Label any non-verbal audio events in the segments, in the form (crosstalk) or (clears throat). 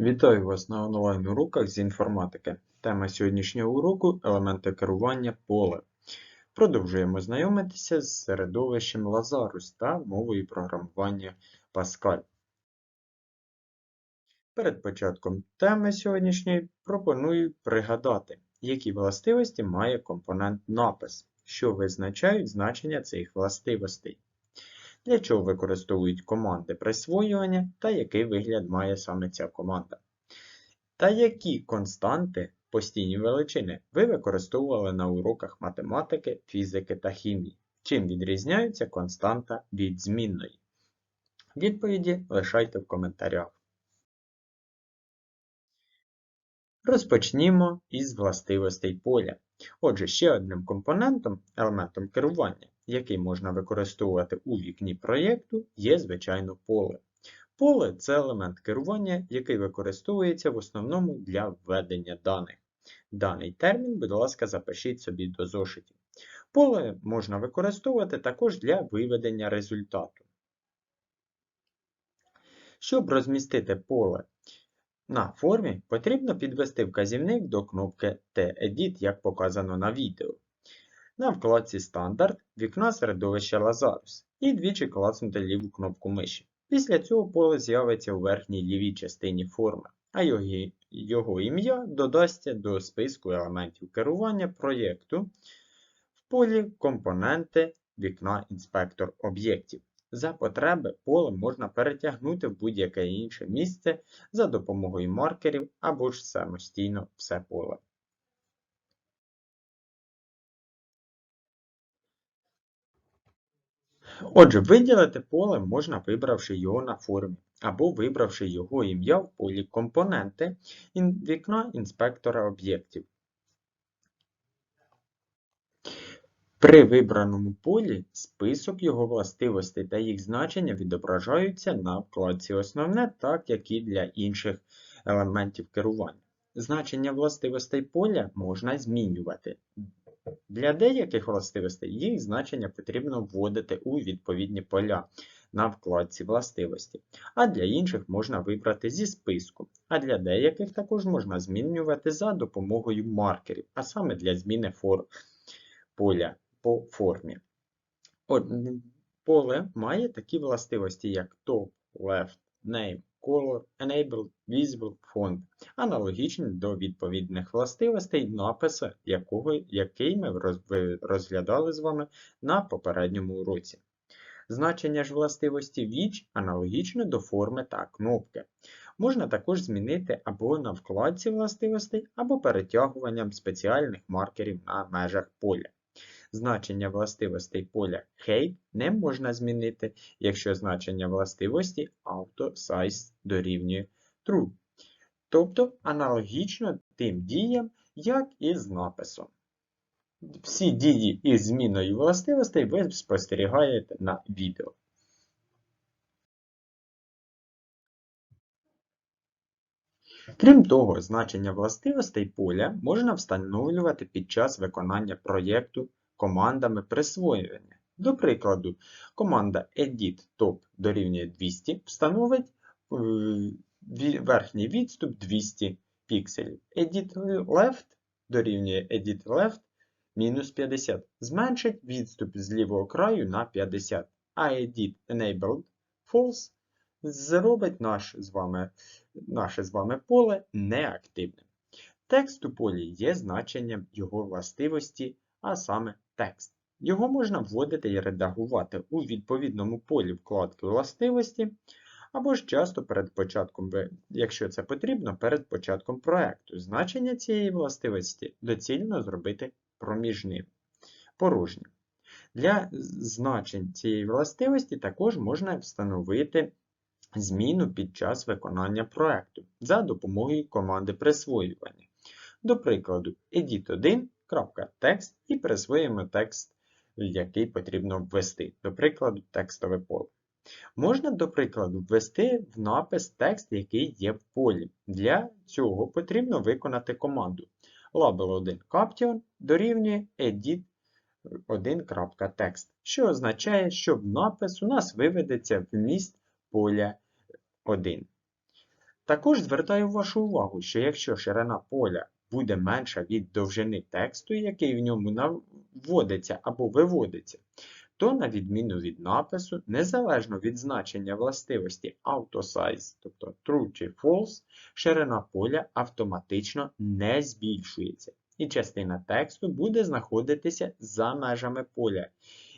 Вітаю вас на онлайн-уроках з інформатики. Тема сьогоднішнього уроку елементи керування поле. Продовжуємо знайомитися з середовищем Lazarus та мовою програмування Pascal. Перед початком теми сьогоднішньої пропоную пригадати, які властивості має компонент напис, що визначають значення цих властивостей для чого використовують команди присвоювання та який вигляд має саме ця команда. Та які константи постійні величини ви використовували на уроках математики, фізики та хімії. Чим відрізняються константа від змінної? Відповіді лишайте в коментарях. Розпочнімо із властивостей поля. Отже, ще одним компонентом, елементом керування, який можна використовувати у вікні проєкту, є, звичайно, поле. Поле це елемент керування, який використовується в основному для введення даних. Даний термін, будь ласка, запишіть собі до зошитів. Поле можна використовувати також для виведення результату. Щоб розмістити поле на формі, потрібно підвести вказівник до кнопки T-Edit, як показано на відео на вкладці Стандарт вікна середовища Lazarus і двічі клацнути ліву кнопку миші. Після цього поле з'явиться у верхній лівій частині форми, а його, його ім'я додасться до списку елементів керування проєкту в полі Компоненти вікна інспектор об'єктів. За потреби поле можна перетягнути в будь-яке інше місце за допомогою маркерів або ж самостійно все поле. Отже, виділити поле можна вибравши його на формі, або вибравши його ім'я в полі Компоненти вікна інспектора об'єктів. При вибраному полі список його властивостей та їх значення відображаються на вкладці Основне, так як і для інших елементів керування. Значення властивостей поля можна змінювати. Для деяких властивостей їх значення потрібно вводити у відповідні поля на вкладці властивості, а для інших можна вибрати зі списку, а для деяких також можна змінювати за допомогою маркерів, а саме для зміни поля по формі. Поле має такі властивості, як top, left, name, color, enable, visible, font, аналогічні до відповідних властивостей напису, якого, який ми розглядали з вами на попередньому уроці. Значення ж властивості віч аналогічно до форми та кнопки. Можна також змінити або на вкладці властивостей, або перетягуванням спеціальних маркерів на межах поля. Значення властивостей поля Height не можна змінити, якщо значення властивості AutoSize дорівнює True. Тобто аналогічно тим діям, як і з написом. Всі дії із зміною властивостей ви спостерігаєте на відео. Крім того, значення властивостей поля можна встановлювати під час виконання проєкту командами присвоювання. До прикладу, команда edit top дорівнює 200 встановить е, верхній відступ 200 пікселів. Edit left дорівнює edit left мінус 50. Зменшить відступ з лівого краю на 50. А edit enabled false зробить наш з вами, наше з вами поле неактивним. Текст у полі є значенням його властивості, а саме текст. Його можна вводити і редагувати у відповідному полі вкладки властивості, або ж часто перед початком, якщо це потрібно, перед початком проєкту. Значення цієї властивості доцільно зробити проміжним, порожнім. Для значень цієї властивості також можна встановити зміну під час виконання проєкту за допомогою команди присвоювання. До прикладу, edit1.text і присвоїмо текст, який потрібно ввести, до прикладу, текстове поле. Можна, до прикладу, ввести в напис текст, який є в полі. Для цього потрібно виконати команду label1 caption дорівнює edit 1.text, що означає, що в напис у нас виведеться вміст поля 1. Також звертаю вашу увагу, що якщо ширина поля буде менша від довжини тексту, який в ньому вводиться або виводиться, то, на відміну від напису, незалежно від значення властивості AutoSize, тобто True чи False, ширина поля автоматично не збільшується, і частина тексту буде знаходитися за межами поля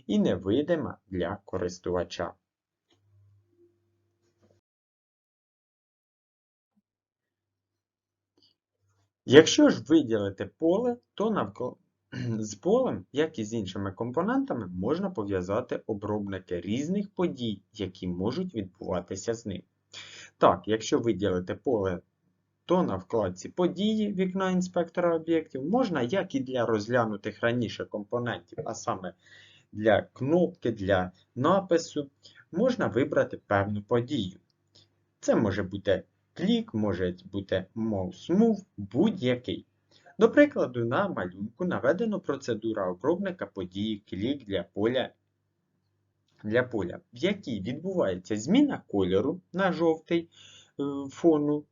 і невидима для користувача. Якщо ж виділити поле, то навколо (clears throat) з полем, як і з іншими компонентами, можна пов'язати обробники різних подій, які можуть відбуватися з ним. Так, якщо виділити поле, то на вкладці Події вікна інспектора об'єктів можна, як і для розглянутих раніше компонентів, а саме для кнопки, для напису, можна вибрати певну подію. Це може бути клік, може бути mouse move, будь-який. До прикладу, на малюнку наведено процедура обробника події клік для поля, для поля, в якій відбувається зміна кольору на жовтий е, фону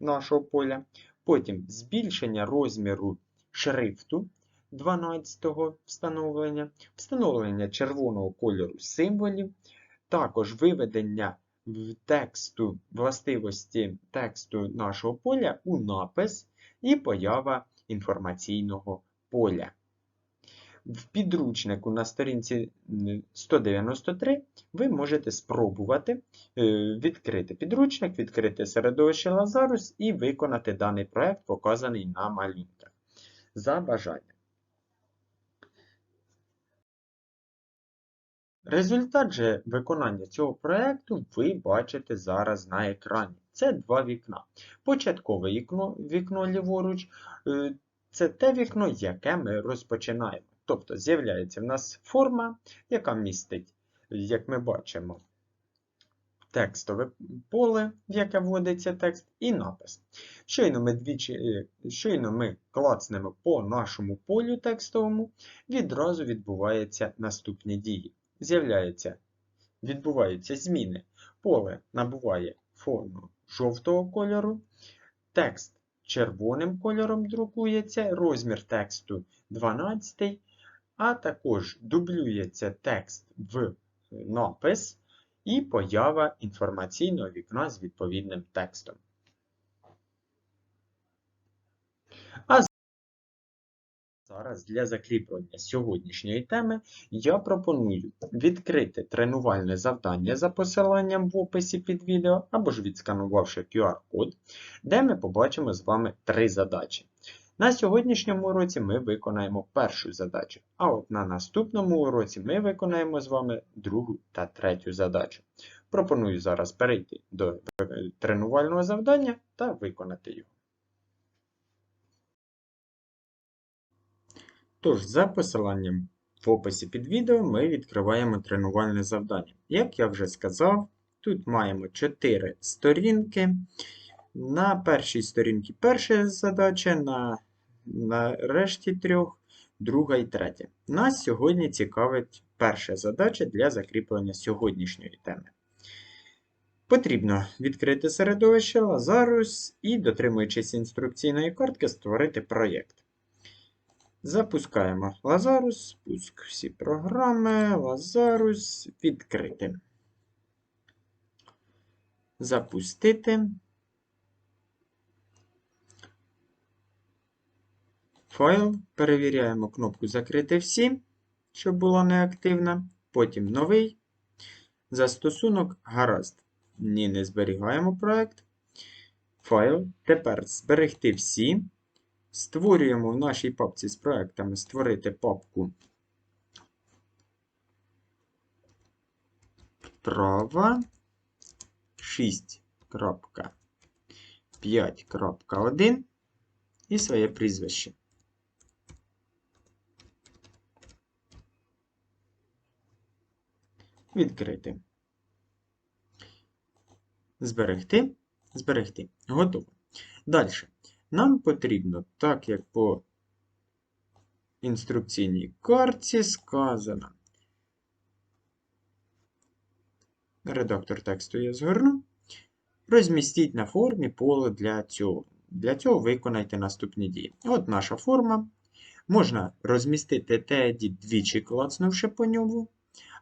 нашого поля, потім збільшення розміру шрифту 12-го встановлення, встановлення червоного кольору символів, також виведення тексту властивості тексту нашого поля у напис і поява інформаційного поля. В підручнику на сторінці 193 ви можете спробувати е, відкрити підручник, відкрити середовище Лазарус і виконати даний проект, показаний на малюнках. За бажанням. Результат же виконання цього проєкту ви бачите зараз на екрані. Це два вікна. Початкове вікно, вікно ліворуч е, це те вікно, яке ми розпочинаємо. Тобто з'являється в нас форма, яка містить, як ми бачимо, текстове поле, в яке вводиться текст, і напис. Щойно ми двічі, е, щойно ми клацнемо по нашому полю текстовому, відразу відбуваються наступні дії. З'являється, відбуваються зміни. Поле набуває форму жовтого кольору, текст червоним кольором друкується, розмір тексту 12, а також дублюється текст в напис і поява інформаційного вікна з відповідним текстом. Зараз для закріплення сьогоднішньої теми я пропоную відкрити тренувальне завдання за посиланням в описі під відео, або ж відсканувавши QR-код, де ми побачимо з вами три задачі. На сьогоднішньому уроці ми виконаємо першу задачу, а от на наступному уроці ми виконаємо з вами другу та третю задачу. Пропоную зараз перейти до тренувального завдання та виконати його. Тож, за посиланням в описі під відео ми відкриваємо тренувальне завдання. Як я вже сказав, тут маємо 4 сторінки. На першій сторінці перша задача, на, на решті трьох друга і третя. Нас сьогодні цікавить перша задача для закріплення сьогоднішньої теми. Потрібно відкрити середовище Lazarus і, дотримуючись інструкційної картки, створити проєкт. Запускаємо Lazarus, спуск всі програми, Lazarus відкрити. Запустити. Файл. Перевіряємо кнопку Закрити всі, щоб була неактивна. Потім новий. Застосунок гаразд. Ні, не зберігаємо проект. Файл. Тепер зберегти всі. Створюємо в нашій папці з проектами створити папку права 6.5.1 і своє прізвище. Відкрити. Зберегти. Зберегти. Готово. Далі. Нам потрібно, так як по інструкційній карті сказано. Редактор тексту я згорну. розмістіть на формі поле для цього. Для цього виконайте наступні дії. От наша форма. Можна розмістити TED двічі клацнувши по ньому,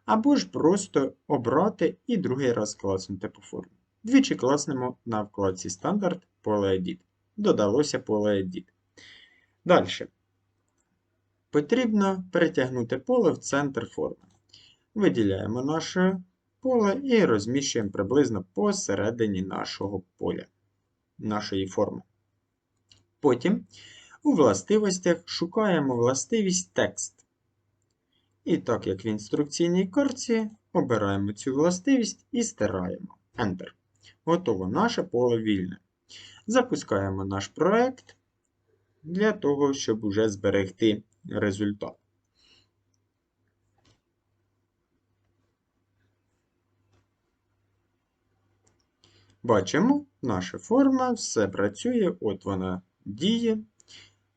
або ж просто обрати і другий раз клацнути по формі. Двічі класнемо на вкладці Стандарт поле Edit. Додалося поле Edit. Далі. Потрібно перетягнути поле в центр форми. Виділяємо наше поле і розміщуємо приблизно посередині нашого поля, нашої форми. Потім у властивостях шукаємо властивість текст. І так, як в інструкційній карті, обираємо цю властивість і стираємо. Enter. Готово наше поле вільне. Запускаємо наш проект для того, щоб уже зберегти результат. Бачимо, наша форма, все працює, от вона діє.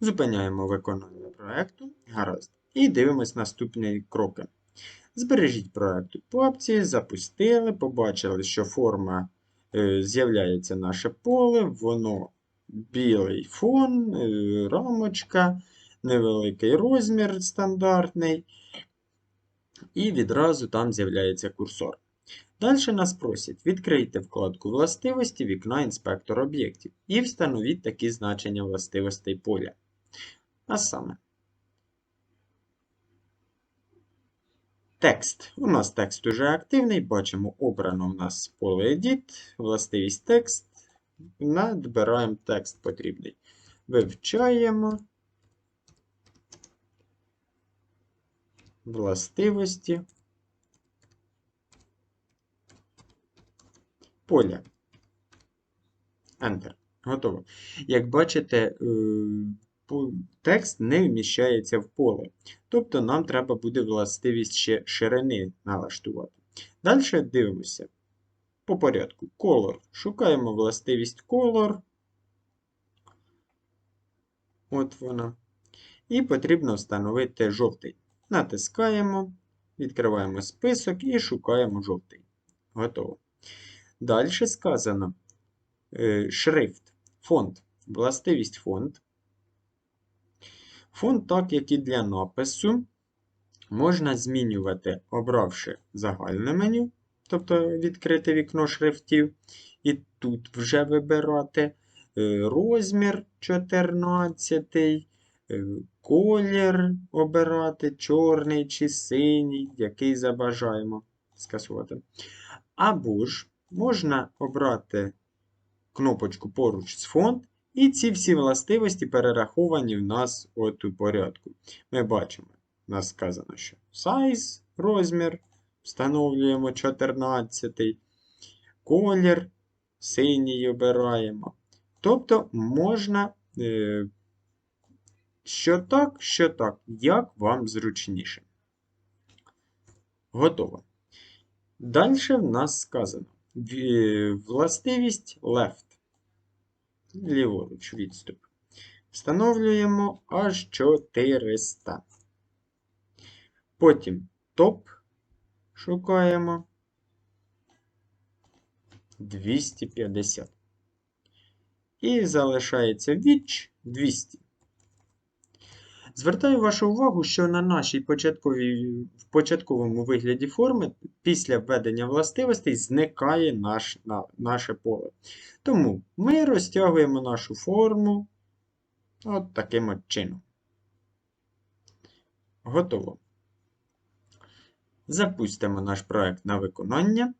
Зупиняємо виконання проєкту. Гаразд. І дивимось наступні кроки. Збережіть проєкт у папці, запустили, побачили, що форма з'являється наше поле, воно білий фон, е, рамочка, невеликий розмір стандартний. І відразу там з'являється курсор. Далі нас просять відкрийте вкладку властивості вікна інспектор об'єктів і встановіть такі значення властивостей поля. А саме. Текст. У нас текст уже активний. Бачимо, обрано у нас поле Edit, властивість текст. Надбираємо текст потрібний. Вивчаємо властивості. Поля. Enter. Готово. Як бачите, е, текст не вміщається в поле. Тобто нам треба буде властивість ще ширини налаштувати. Далі дивимося по порядку. Color. Шукаємо властивість Color. От вона. І потрібно встановити жовтий. Натискаємо, відкриваємо список і шукаємо жовтий. Готово. Далі сказано е, шрифт, фонд, властивість фонд. Фонд, так як і для напису, можна змінювати, обравши загальне меню, тобто відкрити вікно шрифтів, і тут вже вибирати е, розмір 14, е, колір обирати, чорний чи синій, який забажаємо скасувати. Або ж можна обрати кнопочку поруч з фонд, і ці всі властивості перераховані в нас от у порядку. Ми бачимо, у нас сказано, що size, розмір, встановлюємо 14, колір, синій обираємо. Тобто можна, е, що так, що так, як вам зручніше. Готово. Далі в нас сказано властивість left ліворуч відступ. Встановлюємо аж 400. Потім топ шукаємо 250. І залишається віч 200. Звертаю вашу увагу, що на нашій початковій, в початковому вигляді форми після введення властивостей зникає наш, на, наше поле. Тому ми розтягуємо нашу форму от таким от чином. Готово. Запустимо наш проект на виконання.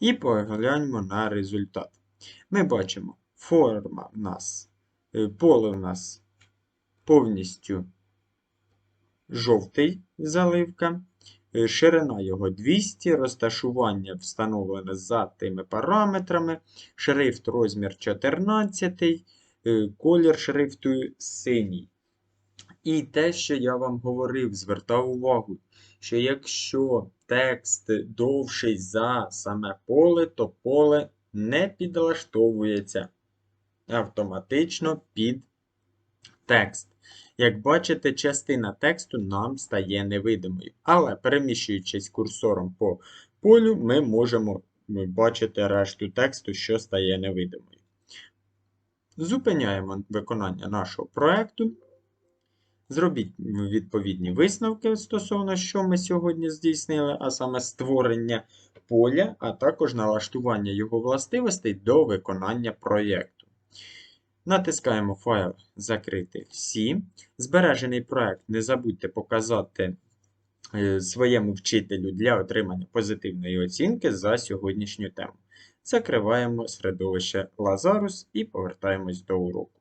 І погляньмо на результат. Ми бачимо, форма в нас поле у нас повністю жовтий заливка. Е, ширина його 200, розташування встановлене за тими параметрами. Шрифт розмір 14, е, колір шрифту синій. І те, що я вам говорив, звертав увагу, що якщо текст довший за саме поле, то поле не підлаштовується автоматично під текст. Як бачите, частина тексту нам стає невидимою. Але переміщуючись курсором по полю ми можемо бачити решту тексту, що стає невидимою. Зупиняємо виконання нашого проєкту. Зробіть відповідні висновки стосовно, що ми сьогодні здійснили, а саме створення поля, а також налаштування його властивостей до виконання проєкту. Натискаємо файл Закрити всі. Збережений проєкт не забудьте показати е, своєму вчителю для отримання позитивної оцінки за сьогоднішню тему. Закриваємо середовище Lazarus і повертаємось до уроку.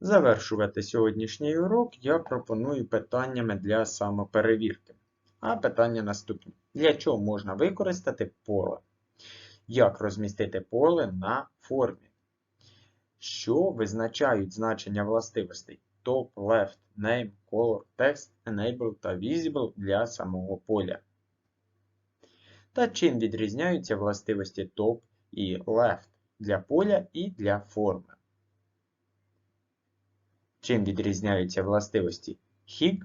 Завершувати сьогоднішній урок я пропоную питаннями для самоперевірки. А питання наступне. Для чого можна використати поле? Як розмістити поле на формі? Що визначають значення властивостей top, left, name, color, text, enable та visible для самого поля? Та чим відрізняються властивості top і left для поля і для форми? Чим відрізняються властивості hig,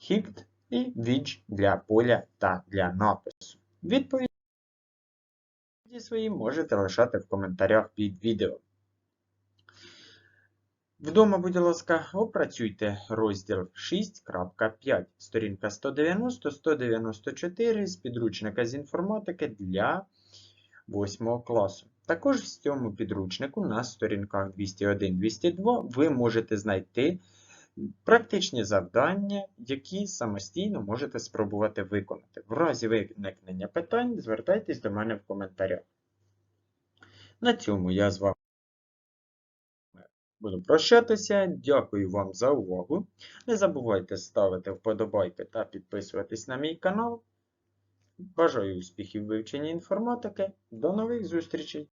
higged і widge для поля та для напису? Відповіді свої можете лишати в коментарях під відео. Вдома, будь ласка, опрацюйте розділ 6.5, сторінка 190-194 з підручника з інформатики для 8 класу. Також в цьому підручнику на сторінках 201-202 ви можете знайти практичні завдання, які самостійно можете спробувати виконати. В разі виникнення питань звертайтесь до мене в коментарях. На цьому я з вами буду прощатися. Дякую вам за увагу. Не забувайте ставити вподобайки та підписуватись на мій канал. Бажаю успіхів в вивченні інформатики. До нових зустрічей!